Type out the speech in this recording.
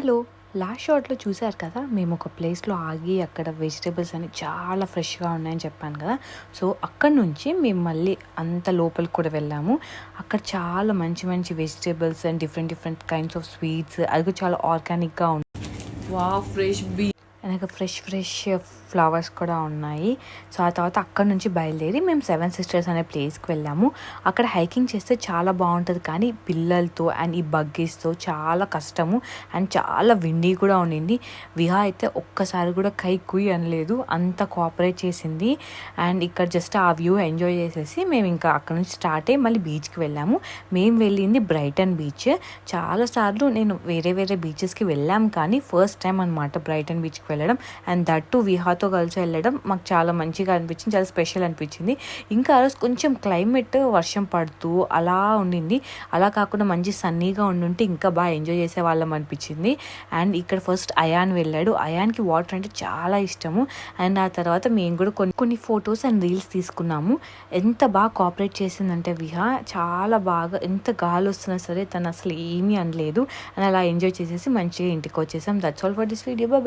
Hello last షార్ట్లో చూశారు కదా మేము ఒక ప్లేస్లో ఆగి అక్కడ వెజిటేబుల్స్ అని చాలా ఫ్రెష్గా ఉన్నాయని చెప్పాను కదా. సో అక్కడ నుంచి మేము మళ్ళీ అంత లోపలికి కూడా వెళ్ళాము. అక్కడ చాలా మంచి మంచి vegetables and different different kinds of sweets అది కూడా చాలా ఆర్గానిక్గా ఉంది వా ఫ్రెష్ బీ వెనక ఫ్రెష్ ఫ్రెష్ ఫ్లవర్స్ కూడా ఉన్నాయి. సో ఆ తర్వాత అక్కడ నుంచి బయలుదేరి మేము సెవెన్ సిస్టర్స్ అనే ప్లేస్కి వెళ్ళాము. అక్కడ హైకింగ్ చేస్తే చాలా బాగుంటుంది కానీ పిల్లలతో అండ్ ఈ బగ్గీస్తో చాలా కష్టము అండ్ చాలా విండీ కూడా ఉండింది. విహా అయితే ఒక్కసారి కూడా కై కుయ్ అనలేదు అంత కోఆపరేట్ చేసింది. అండ్ ఇక్కడ జస్ట్ ఆ వ్యూ ఎంజాయ్ చేసేసి మేము ఇంకా అక్కడ నుంచి స్టార్ట్ అయ్యి మళ్ళీ బీచ్కి వెళ్ళాము. మేము వెళ్ళింది బ్రైటన్ బీచ్. చాలాసార్లు నేను వేరే వేరే బీచెస్కి వెళ్ళాం కానీ ఫస్ట్ టైం అనమాట బ్రైటన్ బీచ్కి వెళ్ళడం. అండ్ దట్ టు విహాతో కలిసి వెళ్ళడం మాకు చాలా మంచిగా అనిపించింది చాలా స్పెషల్ అనిపించింది. ఇంకా ఆ రోజు కొంచెం క్లైమేట్ వర్షం పడుతూ అలా ఉండింది. అలా కాకుండా మంచి సన్నీగా ఉండుంటే ఇంకా బాగా ఎంజాయ్ చేసే వాళ్ళం అనిపించింది. అండ్ ఇక్కడ ఫస్ట్ అయాన్ వెళ్ళాడు. అయాన్కి వాటర్ అంటే చాలా ఇష్టము. అండ్ ఆ తర్వాత మేము కూడా కొన్ని కొన్ని ఫొటోస్ అండ్ రీల్స్ తీసుకున్నాము. ఎంత బాగా కోఆపరేట్ చేసిందంటే విహా చాలా బాగా ఎంత గాలి వస్తున్నా సరే తను అసలు ఏమీ అనలేదు. అండ్ అలా ఎంజాయ్ చేసేసి మంచిగా ఇంటికి వచ్చేసాం. That's all for this video bye